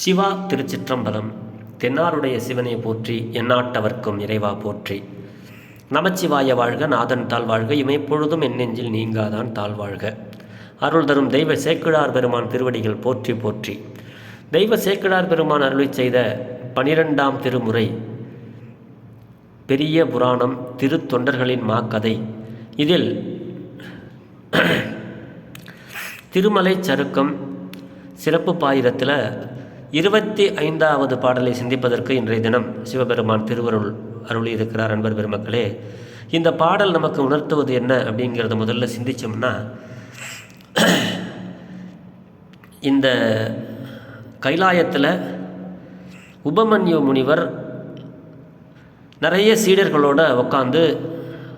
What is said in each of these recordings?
சிவா திருச்சிற்றம்பலம் தென்னாருடைய சிவனை போற்றி எந்நாட்டவர்க்கும் இறைவா போற்றி. நமச்சிவாய வாழ்க நாதன் தாழ் வாழ்க இமைப்பொழுதும் என் நெஞ்சில் நீங்காதான் தாழ் வாழ்க. அருள் தரும் தெய்வ சேக்கிழார் பெருமான் திருவடிகள் போற்றி போற்றி. தெய்வ சேக்கிழார் பெருமான் அருளை செய்த பனிரெண்டாம் திருமுறை பெரிய புராணம் திருத்தொண்டர்களின் மாக்கதை. இதில் திருமலை சருக்கம் சிறப்பு பாயிரத்தில் இருபத்தி ஐந்தாவது பாடலை சிந்திப்பதற்கு இன்றைய தினம் சிவபெருமான் திருவருள் அருளி இருக்கிறார் அன்பர் பெருமக்களே இந்த பாடல் நமக்கு உணர்த்துவது என்ன அப்படிங்கிறத முதல்ல சிந்திச்சோம்னா இந்த கைலாயத்தில் உபமன்யு முனிவர் நிறைய சீடர்களோடு உட்காந்து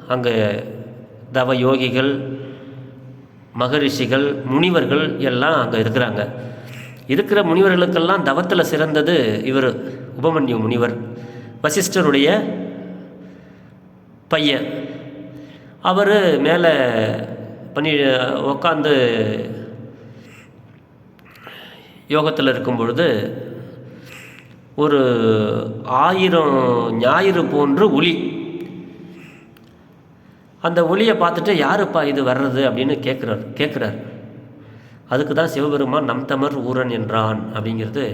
அங்கே தவ யோகிகள் மகரிஷிகள் முனிவர்கள் எல்லாம் அங்கே இருக்கிறாங்க. இருக்கிற முனிவர்களுக்கெல்லாம் தவத்தில் சிறந்தது இவர் உபமன்யு முனிவர் வசிஷ்டருடைய பையன். அவர் மேலே பண்ணி உக்காந்து யோகத்தில் இருக்கும் பொழுது ஒரு ஆயிரம் ஞாயிறு போன்று ஒளி. அந்த ஒளியை பார்த்துட்டு யாருப்பா இது வர்றது? அப்படின்னு கேட்குறார் கேட்குறார் அதுக்கு தான் சிவபெருமான் நம் தமர் ஊரன் என்றான் அப்படிங்கிறது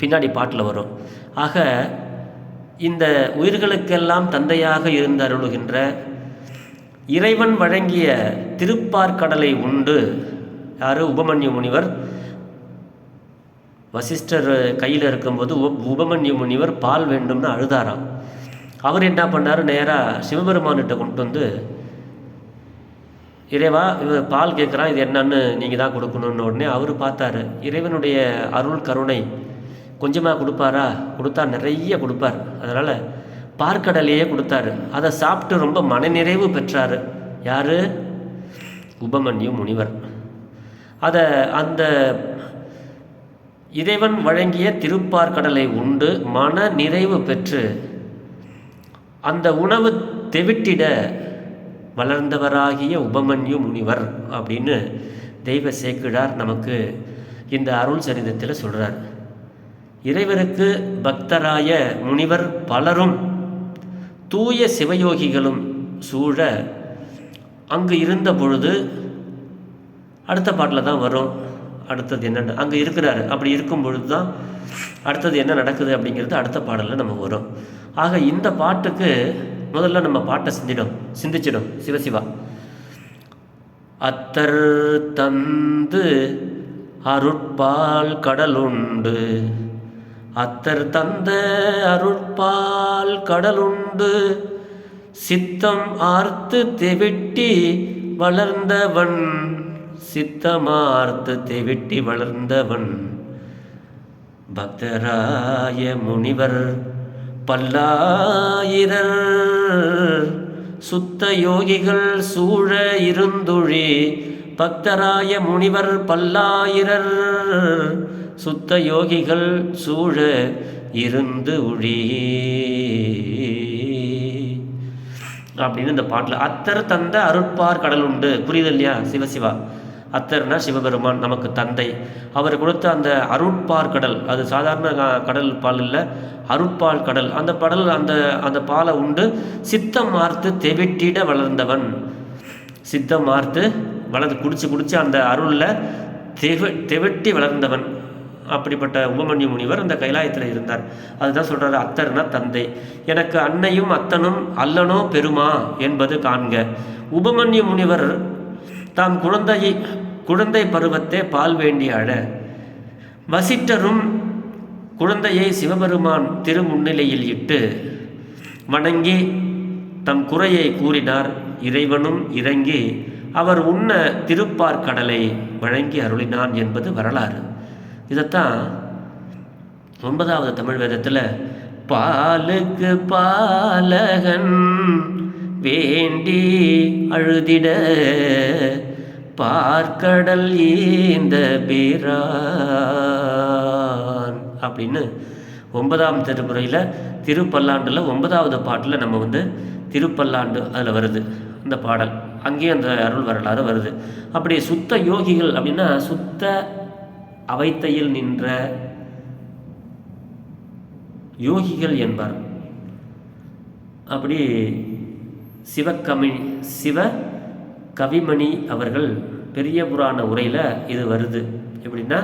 பின்னாடி பாட்டில் வரும். ஆக இந்த உயிர்களுக்கெல்லாம் தந்தையாக இருந்து அருளுகின்ற இறைவன் வழங்கிய திருப்பார்கடலை உண்டு. யார்? உபமன்யு முனிவர். வசிஷ்டர் கையில் இருக்கும்போது உபமன்யு முனிவர் பால் வேண்டும்னு அழுதாராம். அவர் என்ன பண்ணார்? நேராக சிவபெருமான்கிட்ட கொண்டு வந்து இறைவா இவர் பால் கேட்குறான் இது என்னன்னு நீங்கள் தான் கொடுக்கணுன்னு உடனே அவர் பார்த்தாரு. இறைவனுடைய அருள் கருணை கொஞ்சமாக கொடுப்பாரா? கொடுத்தா நிறைய கொடுப்பார். அதனால் பார்க்கடலையே கொடுத்தாரு. அதை சாப்பிட்டு ரொம்ப மனநிறைவு பெற்றார். யார்? உபமன்யு முனிவர். அதை அந்த இறைவன் வழங்கிய திருப்பார்கடலை உண்டு மன நிறைவு பெற்று அந்த உணவு தெவிட்டிட வளர்ந்தவராகிய உபமன்யு முனிவர் அப்படின்னு தெய்வ சேக்கிழார் நமக்கு இந்த அருள் சரிதத்தில் சொல்கிறார் இறைவருக்கு பக்தராய முனிவர் பலரும் தூய சிவயோகிகளும் சூழ அங்கு இருந்த பொழுது அடுத்த பாட்டில் தான் வரும். அடுத்தது என்னென்ன அங்கே இருக்கிறாரு. அப்படி இருக்கும் பொழுது தான் அடுத்தது என்ன நடக்குது அப்படிங்கிறது அடுத்த பாடலில் நம்ம வரும். ஆக இந்த பாட்டுக்கு முதல்ல நம்ம பாட்டை சிந்திடும் சிந்திச்சிடும். சிவசிவா அத்தர் தந்து அருட்பால் கடலுண்டு. அத்தர் தந்த அருட்பால் கடலுண்டு. சித்தம் ஆர்த்து தெவிட்டி வளர்ந்தவன். சித்தமார்த்து தெவிட்டி வளர்ந்தவன். பக்தராய முனிவர் பல்லாயிரர். சுத்த யோகிகள் சூழ இருந்துழி பக்தராய முனிவர் பல்லாயிரர். சுத்த யோகிகள் சூழ இருந்து ஒழி அப்படின்னு இந்த பாட்டில் அத்தர் தந்த அருட்பார் கடல் உண்டு புரியுது இல்லையா? சிவசிவா. அத்தர்னா சிவபெருமான் நமக்கு தந்தை. அவர் கொடுத்த அந்த அருட்பார் கடல் அது சாதாரண கடல் பால் இல்லை அருட்பால் கடல். அந்த படல் அந்த அந்த பாலை உண்டு சித்தம் மார்த்து தெவிட்டிட வளர்ந்தவன். சித்தம் மார்த்து வளர்ந்து குடிச்சு குடிச்சு அந்த அருளில் தெவ தெவிட்டி வளர்ந்தவன். அப்படிப்பட்ட உபமன்யு முனிவர் அந்த கைலாயத்தில் இருந்தார். அதுதான் சொல்கிறார் அத்தர்னா தந்தை. எனக்கு அன்னையும் அத்தனும் அல்லனோ பெருமா என்பது காண்க. உபமன்யு முனிவர் தாம் குழந்தையை குழந்தை பருவத்தே பால் வேண்டி அழ வசிட்டரும் குழந்தையை சிவபெருமான் திருமுன்னிலையில் இட்டு வணங்கி தம் குறையை கூறினார். இறைவனும் இறங்கி அவர் உண்ண திருப்பார் கடலை வழங்கி அருளினான் என்பது வரலாறு. இதைத்தான் ஒன்பதாவது தமிழ் வேதத்தில் பாலுக்கு பாலகன் வேண்டி அழுதிட பார்க்கடல் ஏந்த பேரான் அப்படின்னு ஒன்பதாம் திருமுறையில் திருப்பல்லாண்டில் ஒன்பதாவது பாட்டில் நம்ம வந்து திருப்பல்லாண்டு அதில் வருது அந்த பாடல். அங்கேயும் அந்த அருள் வரலாறு வருது. அப்படி சுத்த யோகிகள் அப்படின்னா சுத்த அவைத்தையில் நின்ற யோகிகள் என்பார். அப்படி சிவக்கமி சிவ கவிமணி அவர்கள் பெரிய புராண உரையில் இது வருது. எப்படின்னா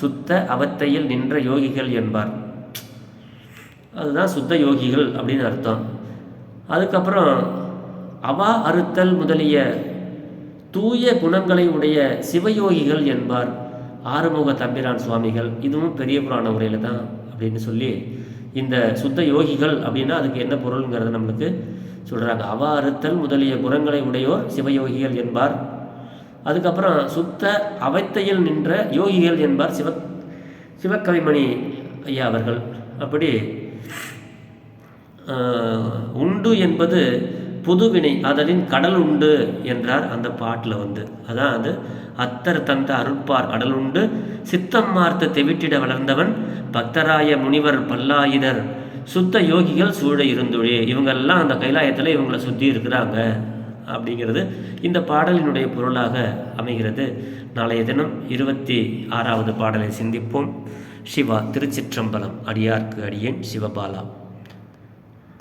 சுத்த அவத்தையில் நின்ற யோகிகள் என்பார். அதுதான் சுத்த யோகிகள் அப்படின்னு அர்த்தம். அதுக்கப்புறம் அவா அறுத்தல் முதலிய தூய குணங்களை உடைய சிவயோகிகள் என்பார். ஆறுமுக தம்பிரான் சுவாமிகள் இதுவும் பெரிய புராண உரையில் தான் அப்படின்னு சொல்லி இந்த சுத்த யோகிகள் அப்படின்னா அதுக்கு என்ன பொருளுங்கிறத நம்மளுக்கு சொல்கிறாங்க அவா அறுத்தல் முதலிய குணங்களை உடையோர் சிவயோகிகள் என்பார். அதுக்கப்புறம் சுத்த அவத்தையில் நின்ற யோகிகள் என்பார் சிவ சிவகவிமணி ஐயா அவர்கள். அப்படி உண்டு என்பது புதுவினை அதனின் கடல் உண்டு என்றார் அந்த பாட்டில் வந்து. அதான் அது அத்தர் தந்த அருட்பார் கடல் உண்டு சித்தம் மார்த்த தெவிட்டிட வளர்ந்தவன் பக்தராய முனிவர் பல்லாயினர் சுத்த யோகிகள் சூழ இருந்துழே இவங்கெல்லாம் அந்த கைலாயத்தில் இவங்களை சுற்றி இருக்கிறாங்க அப்படிங்கிறது இந்த பாடலினுடைய பொருளாக அமைகிறது. நாளைய தினம் இருபத்தி ஆறாவது பாடலை சிந்திப்போம். சிவா திருச்சிற்றம்பலம் அடியார்க்கு அடியேன் சிவபாலா.